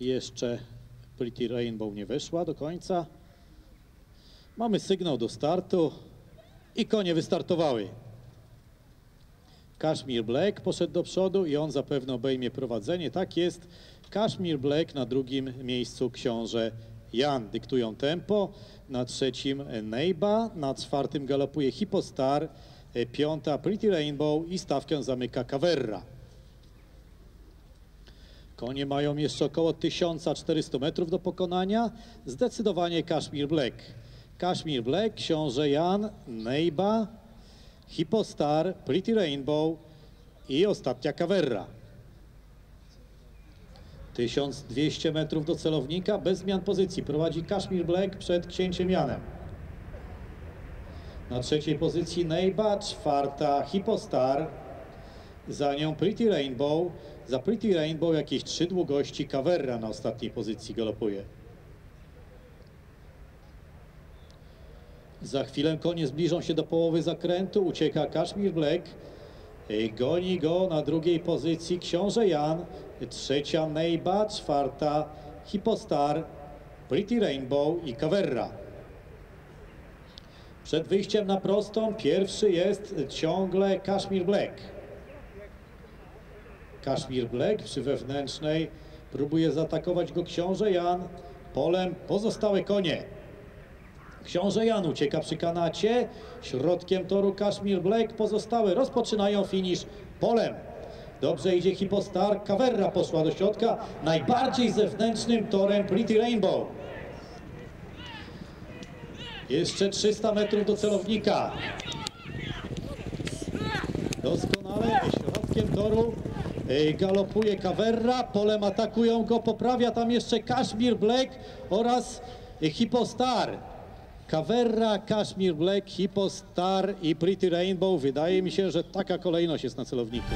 Jeszcze Pretty Rainbow nie wyszła do końca. Mamy sygnał do startu i konie wystartowały. Kashmir Black poszedł do przodu i on zapewne obejmie prowadzenie. Tak jest. Kashmir Black na drugim miejscu książę Jan dyktują tempo. Na trzecim Neiba, na czwartym galopuje Hippostar, e, piąta Pretty Rainbow i stawkę zamyka Caverra. Konie mają jeszcze około 1400 metrów do pokonania. Zdecydowanie Kashmir Black. Kashmir Black, książę Jan, Neiba, Hippostar, Pretty Rainbow i ostatnia Caverra. 1200 metrów do celownika, bez zmian pozycji. Prowadzi Kashmir Black przed księciem Janem. Na trzeciej pozycji Neiba, czwarta Hippostar, za nią Pretty Rainbow. Za Pretty Rainbow jakieś trzy długości Caverra na ostatniej pozycji galopuje. Za chwilę konie zbliżą się do połowy zakrętu. Ucieka Kashmir Black. Y, Goni go na drugiej pozycji książę Jan. Trzecia Neiba, czwarta Hippostar, Pretty Rainbow i Caverra. Przed wyjściem na prostą pierwszy jest ciągle Kashmir Black. Kashmir Black przy wewnętrznej próbuje zaatakować go książę Jan. Polem pozostałe konie. Książę Jan ucieka przy kanacie. Środkiem toru Kashmir Black. Pozostałe rozpoczynają finisz polem. Dobrze idzie Hippostar. Caverra poszła do środka. Najbardziej zewnętrznym torem Pretty Rainbow. Jeszcze 300 metrów do celownika. Doskonale środkiem toru galopuje Caverra, polem atakują go, poprawia tam jeszcze Kashmir Black oraz Hippostar. Caverra, Kashmir Black, Hippostar i Pretty Rainbow. Wydaje mi się, że taka kolejność jest na celowniku.